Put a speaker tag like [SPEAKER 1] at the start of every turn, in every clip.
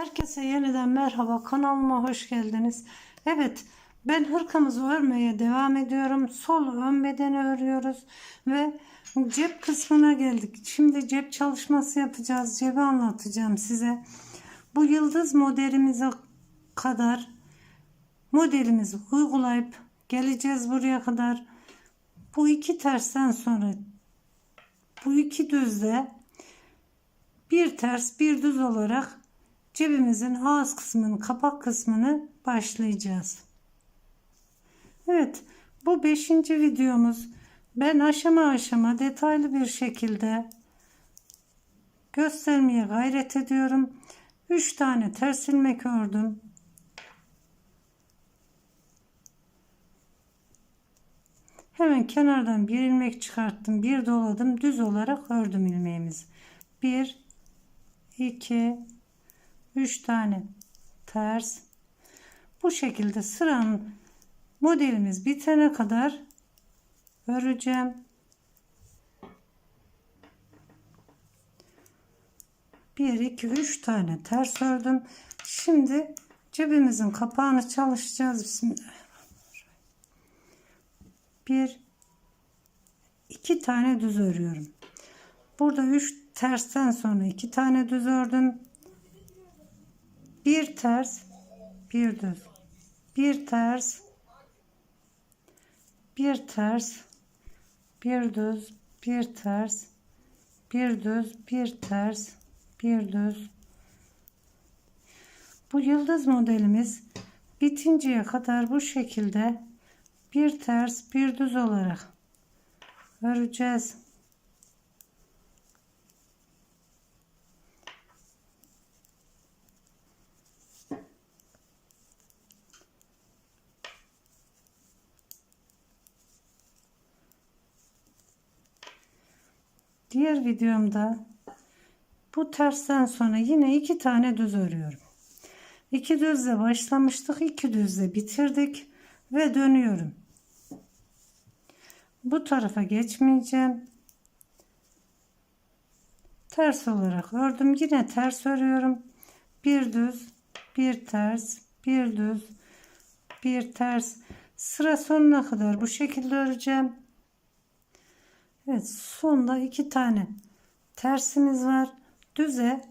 [SPEAKER 1] Herkese yeniden merhaba kanalıma hoş geldiniz. Evet ben hırkamızı örmeye devam ediyorum. Sol ön bedeni örüyoruz ve cep kısmına geldik. Şimdi cep çalışması yapacağız. Cebi anlatacağım size. Bu yıldız modelimize kadar modelimizi uygulayıp geleceğiz buraya kadar. Bu iki tersten sonra bu iki düzde bir ters bir düz olarak cebimizin ağız kısmının kapak kısmını başlayacağız. Evet bu beşinci videomuz. Ben aşama aşama detaylı bir şekilde göstermeye gayret ediyorum. 3 tane ters ilmek ördüm. Hemen kenardan bir ilmek çıkarttım. Bir doladım. Düz olarak ördüm ilmeğimizi. 1 2 3 tane ters. Bu şekilde sıranın modelimiz bitene kadar öreceğim. Bir, iki, üç tane ters ördüm. Şimdi cebimizin kapağını çalışacağız. Bismillahirrahmanirrahim. Bir, iki tane düz örüyorum. Burada üç tersten sonra iki tane düz ördüm. Bir ters, bir düz. Bir ters, bir ters, bir düz, bir ters, bir düz, bir ters, bir düz. Bu yıldız modelimiz bitinceye kadar bu şekilde bir ters, bir düz olarak öreceğiz. Diğer videomda bu tersten sonra yine iki tane düz örüyorum. İki düzle başlamıştık. iki düzle bitirdik ve dönüyorum. Bu tarafa geçmeyeceğim. Ters olarak ördüm. Yine ters örüyorum. Bir düz, bir ters, bir düz, bir ters. Sıra sonuna kadar bu şekilde öreceğim. Evet sonda iki tane tersimiz var. Düze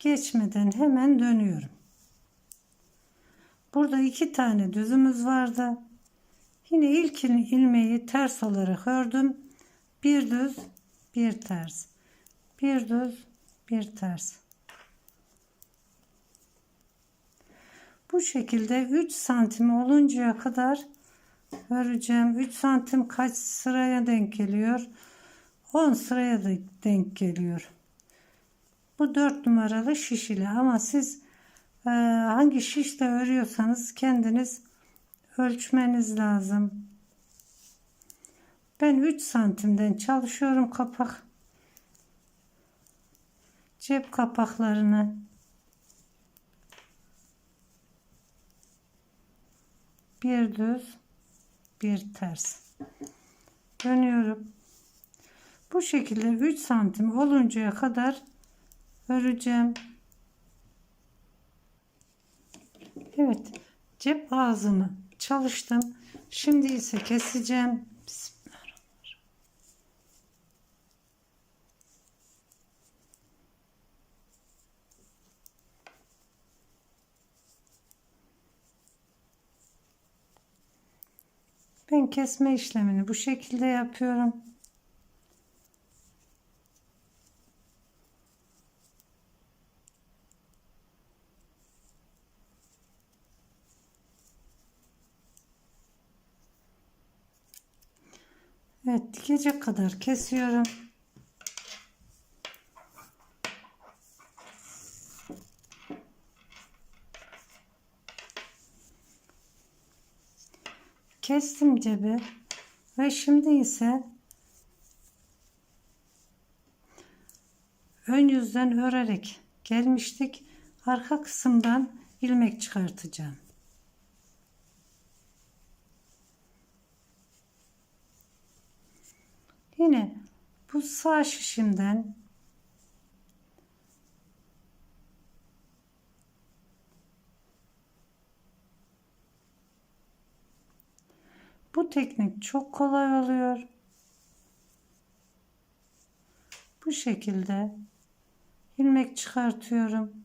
[SPEAKER 1] geçmeden hemen dönüyorum. Burada iki tane düzümüz vardı. Yine ilk ilmeği ters olarak ördüm. Bir düz, bir ters. Bir düz, bir ters. Bu şekilde 3 santim oluncaya kadar öreceğim. 3 santim kaç sıraya denk geliyor? 10 sıraya da denk geliyor. Bu 4 numaralı şişili ama siz e, hangi şişle örüyorsanız kendiniz ölçmeniz lazım. Ben 3 santimden çalışıyorum kapak. Cep kapaklarını bir düz bir ters dönüyorum. Bu şekilde 3 santim oluncaya kadar öreceğim. Evet cep ağzını çalıştım. Şimdi ise keseceğim. Ben kesme işlemini bu şekilde yapıyorum. Evet dikecek kadar kesiyorum. Kestim cebi ve şimdi ise ön yüzden örerek gelmiştik. Arka kısımdan ilmek çıkartacağım. Yine bu sağ şişimden Bu teknik çok kolay oluyor. Bu şekilde ilmek çıkartıyorum.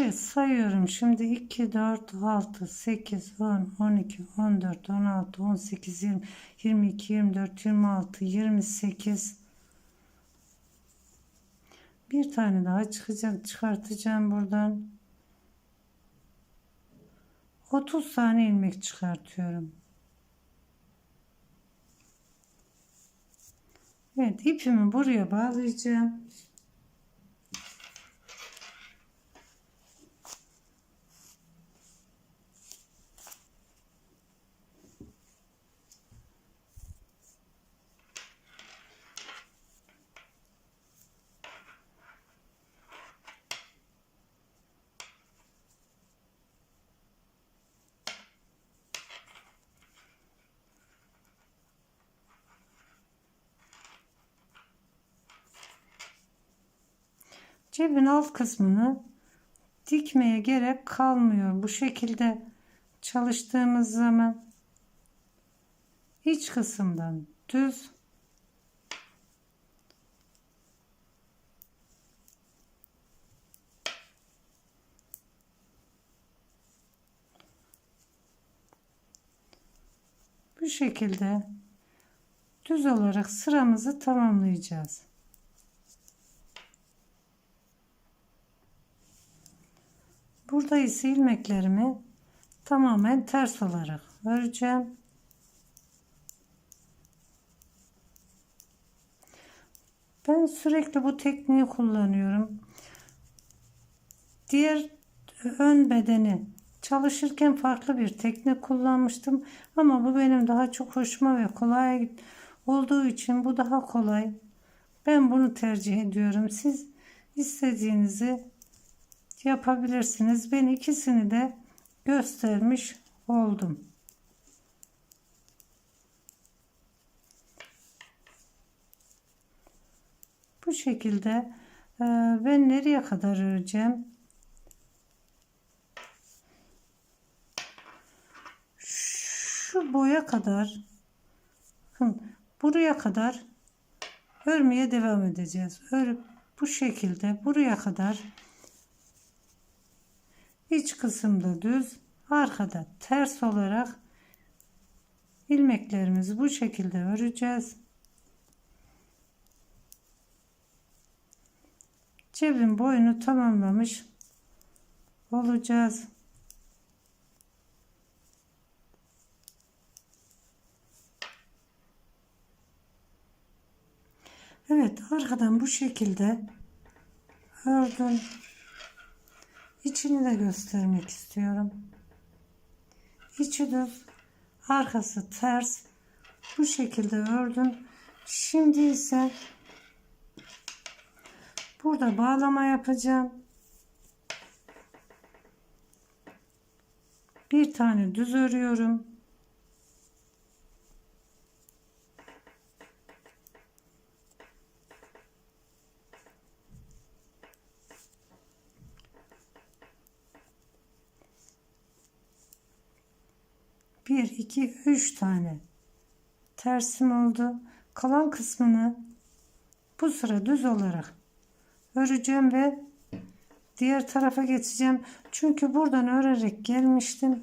[SPEAKER 1] Evet sayıyorum. Şimdi 2, 4, 6, 8, 10, 12, 14, 16, 18, 20, 22, 24, 26, 28. Bir tane daha çıkacak. Çıkartacağım buradan. 30 tane ilmek çıkartıyorum. Evet ipimi buraya bağlayacağım. Cebin alt kısmını dikmeye gerek kalmıyor. Bu şekilde çalıştığımız zaman iç kısımdan düz bu şekilde düz olarak sıramızı tamamlayacağız. İse ilmeklerimi tamamen ters olarak öreceğim. Ben sürekli bu tekniği kullanıyorum. Diğer ön bedeni çalışırken farklı bir teknik kullanmıştım. Ama bu benim daha çok hoşuma ve kolay olduğu için bu daha kolay. Ben bunu tercih ediyorum. Siz istediğinizi yapabilirsiniz. Ben ikisini de göstermiş oldum. Bu şekilde e, ben nereye kadar öreceğim? Şu boya kadar buraya kadar örmeye devam edeceğiz. Örüp bu şekilde buraya kadar iç kısımda düz arkada ters olarak ilmeklerimizi bu şekilde öreceğiz. Cebin boyunu tamamlamış olacağız. Evet arkadan bu şekilde ördüm. İçini de göstermek istiyorum. İçi düz, arkası ters. Bu şekilde ördüm. Şimdi ise burada bağlama yapacağım. Bir tane düz örüyorum. Bir, iki, üç tane tersim oldu. Kalan kısmını bu sıra düz olarak öreceğim ve diğer tarafa geçeceğim. Çünkü buradan örerek gelmiştim.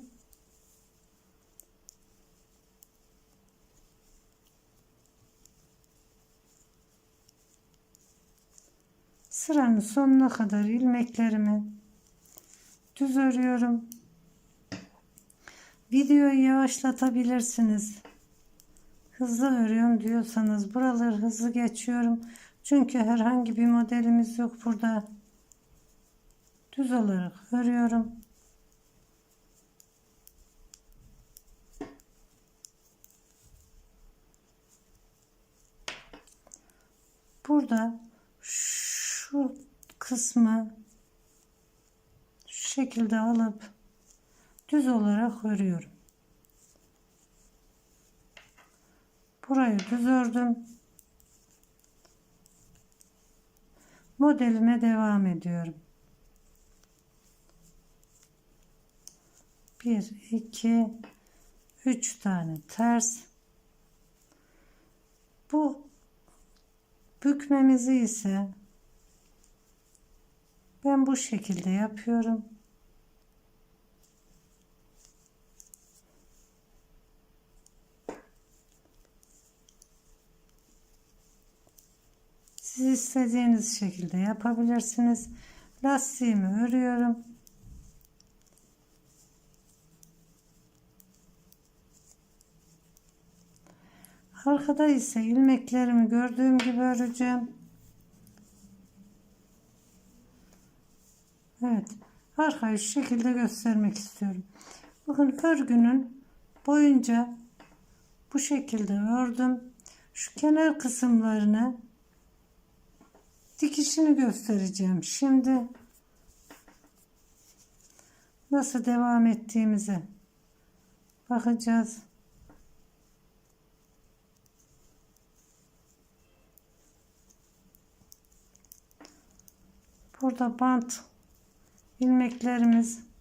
[SPEAKER 1] Sıranın sonuna kadar ilmeklerimi düz örüyorum. Videoyu yavaşlatabilirsiniz. Hızlı örüyorum diyorsanız buraları hızlı geçiyorum. Çünkü herhangi bir modelimiz yok burada. Düz olarak örüyorum. Burada şu kısmı şu şekilde alıp düz olarak örüyorum. Burayı düz ördüm. Modelime devam ediyorum. 1 2 3 tane ters. Bu bükmemizi ise ben bu şekilde yapıyorum. Siz istediğiniz şekilde yapabilirsiniz. Lastiğimi örüyorum. Arkada ise ilmeklerimi gördüğüm gibi öreceğim. Evet. Arkayı şu şekilde göstermek istiyorum. Bakın örgünün boyunca bu şekilde ördüm. Şu kenar kısımlarını dikişini göstereceğim. Şimdi nasıl devam ettiğimize bakacağız. Burada bant ilmeklerimiz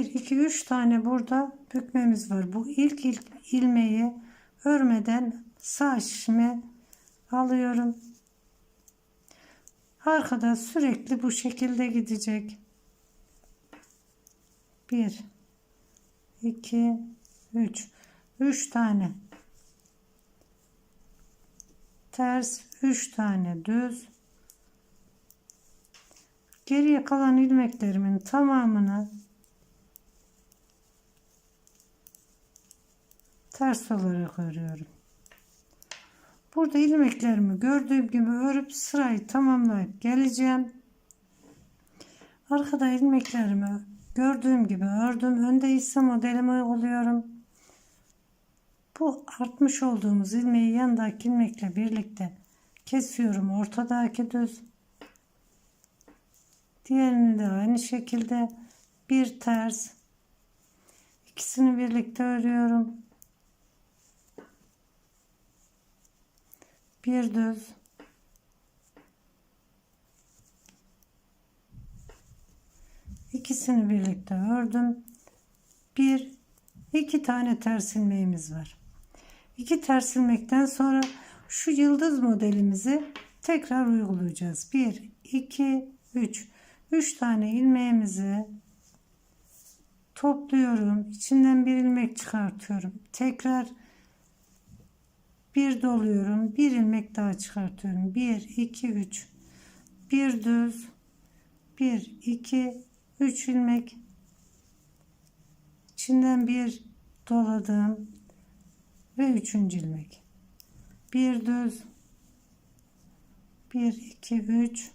[SPEAKER 1] bir iki üç tane burada bükmemiz var. Bu ilk, ilk ilmeği örmeden sağ şişime alıyorum. Arkada sürekli bu şekilde gidecek. 1 2 3 3 tane ters 3 tane düz geriye kalan ilmeklerimin tamamını ters olarak örüyorum. Burada ilmeklerimi gördüğüm gibi örüp sırayı tamamlayıp geleceğim. Arkada ilmeklerimi gördüğüm gibi ördüm. Önde ise modelimi uyguluyorum. Bu artmış olduğumuz ilmeği yandaki ilmekle birlikte kesiyorum. Ortadaki düz. Diğerini de aynı şekilde bir ters. İkisini birlikte örüyorum. Bir düz. İkisini birlikte ördüm. Bir, iki tane ters ilmeğimiz var. İki ters ilmekten sonra şu yıldız modelimizi tekrar uygulayacağız. Bir, iki, üç. Üç tane ilmeğimizi topluyorum. İçinden bir ilmek çıkartıyorum. Tekrar bir doluyorum. Bir ilmek daha çıkartıyorum. Bir, iki, üç. Bir düz. Bir, iki, 3 ilmek içinden bir doladım ve üçüncü ilmek bir düz 1 2 3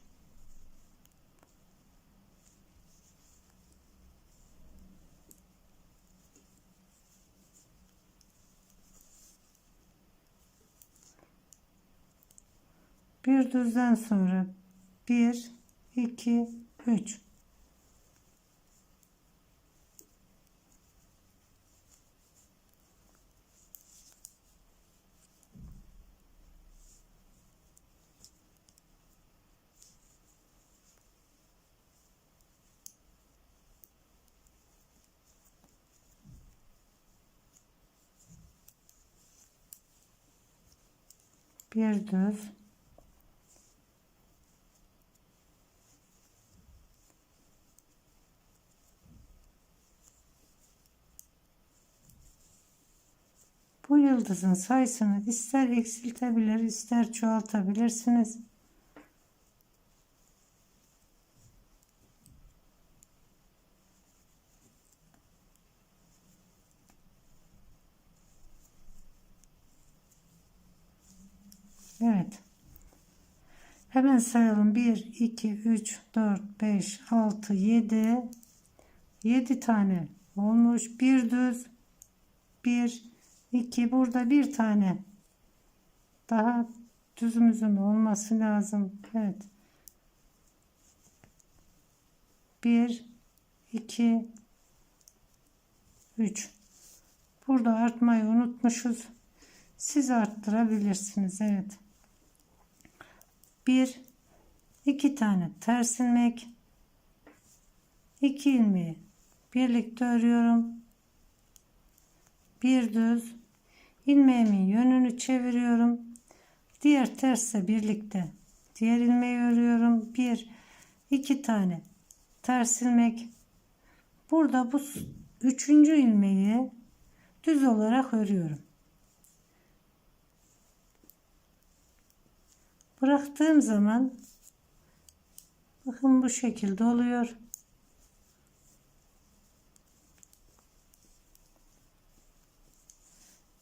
[SPEAKER 1] bir düzden sonra. 1 2 3 bir düz yıldızın sayısını ister eksiltebilir ister çoğaltabilirsiniz. Evet. Hemen sayalım. 1, 2, 3, 4, 5, 6, 7. 7 tane olmuş. Bir düz, bir 2. Burada bir tane. Daha düzümüzün olması lazım. Evet. 1, 2, 3. Burada artmayı unutmuşuz. Siz arttırabilirsiniz. Evet. Bir, iki tane ters ilmek. iki ilmeği birlikte örüyorum. Bir düz. İlmeğimin yönünü çeviriyorum. Diğer tersle birlikte diğer ilmeği örüyorum. Bir, iki tane ters ilmek. Burada bu üçüncü ilmeği düz olarak örüyorum. Bıraktığım zaman bakın bu şekilde oluyor.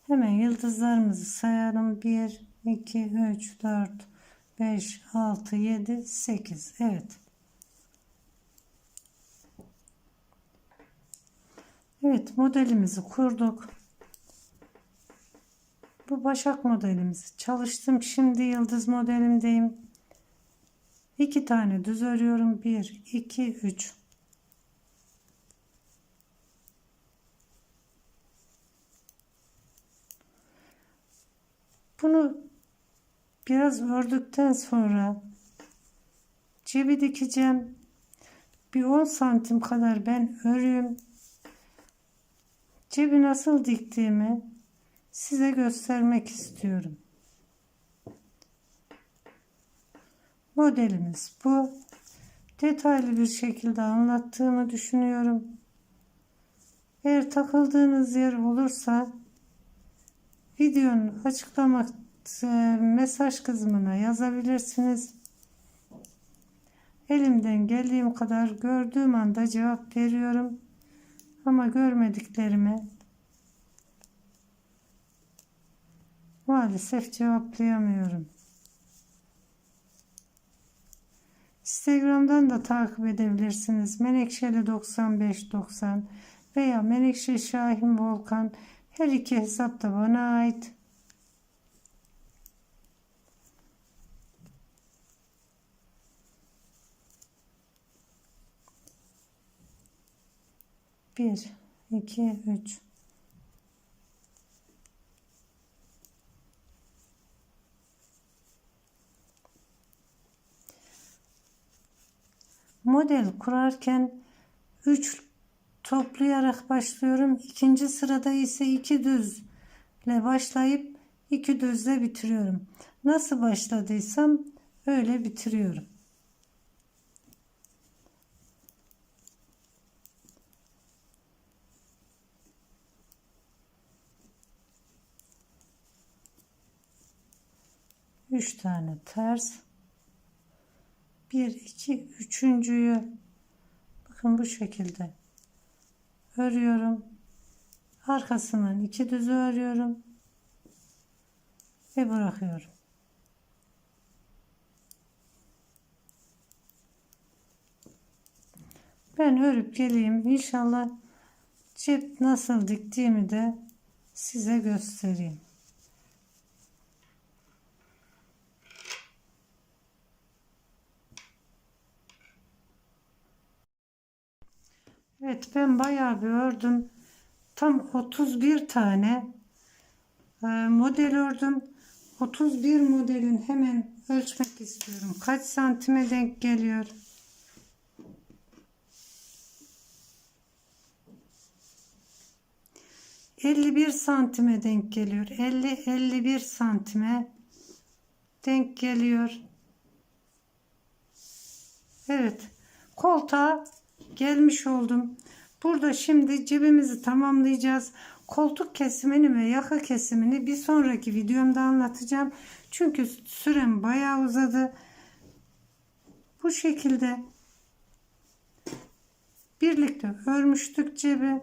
[SPEAKER 1] Hemen yıldızlarımızı sayalım. 1, 2, 3, 4, 5, 6, 7, 8. Evet. Evet modelimizi kurduk. Bu başak modelimizi çalıştım. Şimdi yıldız modelimdeyim. İki tane düz örüyorum. 1, 2, 3. Bunu biraz ördükten sonra cebi dikeceğim. Bir 10 santim kadar ben örüyorum. Cebi nasıl diktiğimi size göstermek istiyorum. Modelimiz bu. Detaylı bir şekilde anlattığımı düşünüyorum. Eğer takıldığınız yer olursa videonun açıklama e, mesaj kısmına yazabilirsiniz. Elimden geldiğim kadar gördüğüm anda cevap veriyorum. Ama görmediklerimi maalesef cevaplayamıyorum. Instagram'dan da takip edebilirsiniz. Menekşeli 9590 veya Menekşe Şahin Volkan her iki hesap da bana ait. Bir, iki, üç. Model kurarken 3 toplayarak başlıyorum. İkinci sırada ise 2 düzle başlayıp 2 düzle bitiriyorum. Nasıl başladıysam öyle bitiriyorum. Üç tane ters. Bir, iki, üçüncüyü bakın bu şekilde örüyorum. Arkasından iki düz örüyorum ve bırakıyorum. Ben örüp geleyim. İnşallah cep nasıl diktiğimi de size göstereyim. Evet ben bayağı bir ördüm. Tam 31 tane e, model ördüm. 31 modelin hemen ölçmek istiyorum. Kaç santime denk geliyor? ...51 santime denk geliyor. 50-51 santime denk geliyor. Evet. Koltuğa gelmiş oldum. Burada şimdi cebimizi tamamlayacağız. Koltuk kesimini ve yaka kesimini bir sonraki videomda anlatacağım. Çünkü sürem bayağı uzadı. Bu şekilde birlikte örmüştük cebi.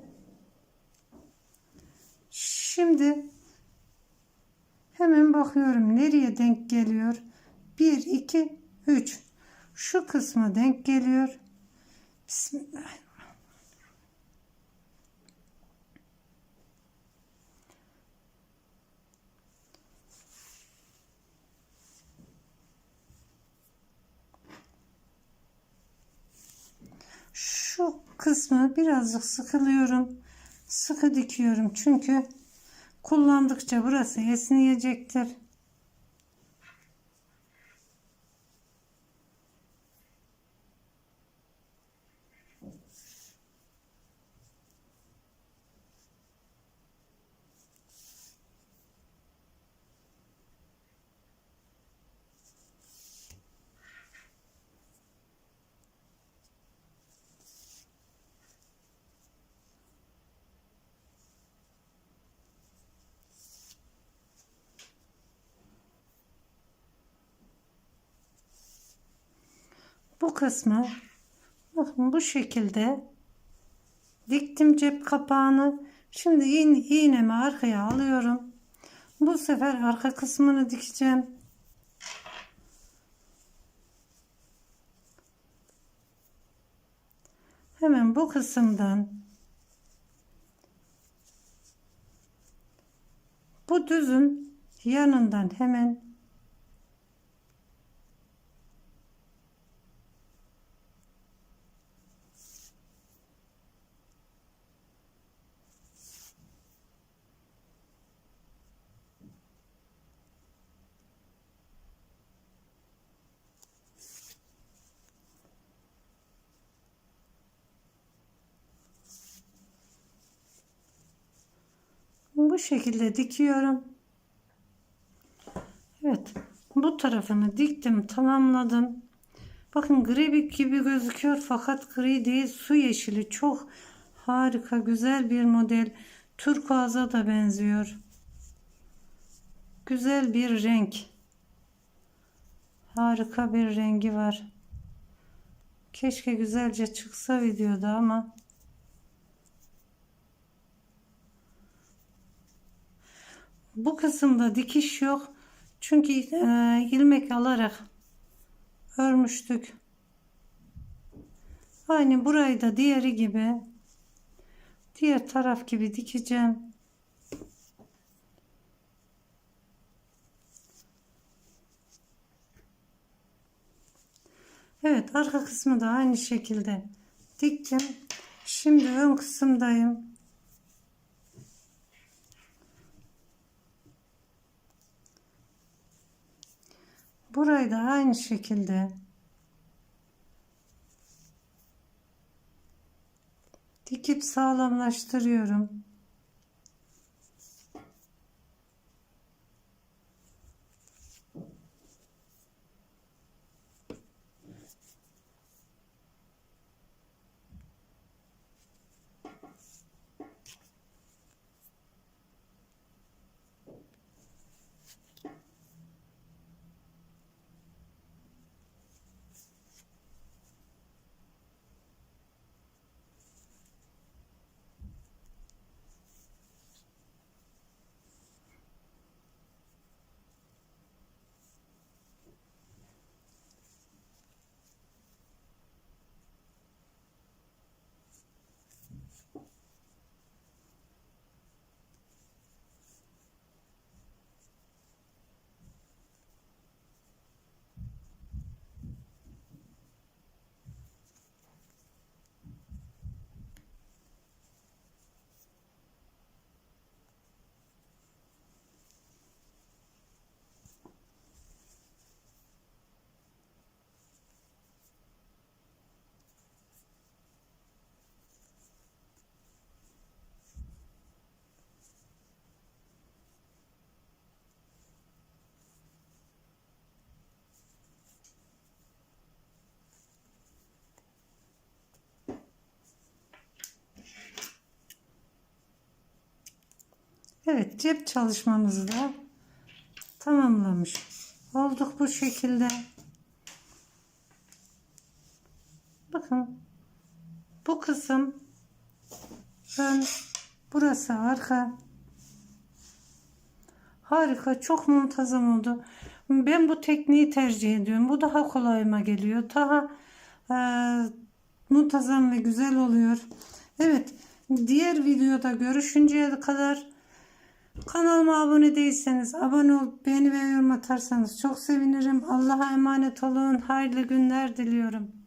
[SPEAKER 1] Şimdi Hemen bakıyorum nereye denk geliyor. 1, 2, 3. Şu kısma denk geliyor. Şu kısmı birazcık sıkılıyorum. Sıkı dikiyorum çünkü kullandıkça burası esneyecektir. Bu kısmı bakın bu şekilde diktim cep kapağını. Şimdi iğne, iğnemi arkaya alıyorum. Bu sefer arka kısmını dikeceğim. Hemen bu kısımdan bu düzün yanından hemen bu şekilde dikiyorum. Evet. Bu tarafını diktim, tamamladım. Bakın gri gibi gözüküyor fakat gri değil, su yeşili. Çok harika, güzel bir model. Turkuaza da benziyor. Güzel bir renk. Harika bir rengi var. Keşke güzelce çıksa videoda ama Bu kısımda dikiş yok. Çünkü e, ilmek alarak örmüştük. Aynı burayı da diğeri gibi diğer taraf gibi dikeceğim. Evet arka kısmı da aynı şekilde diktim. Şimdi ön kısımdayım. Burayı da aynı şekilde dikip sağlamlaştırıyorum. Evet cep çalışmamızı da tamamlamış olduk bu şekilde. Bakın bu kısım ön burası arka Harika, çok muntazam oldu. Ben bu tekniği tercih ediyorum. Bu daha kolayıma geliyor. Daha e, muntazam ve güzel oluyor. Evet, diğer videoda görüşünceye kadar kanalıma abone değilseniz abone olup beğeni ve yorum atarsanız çok sevinirim. Allah'a emanet olun. Hayırlı günler diliyorum.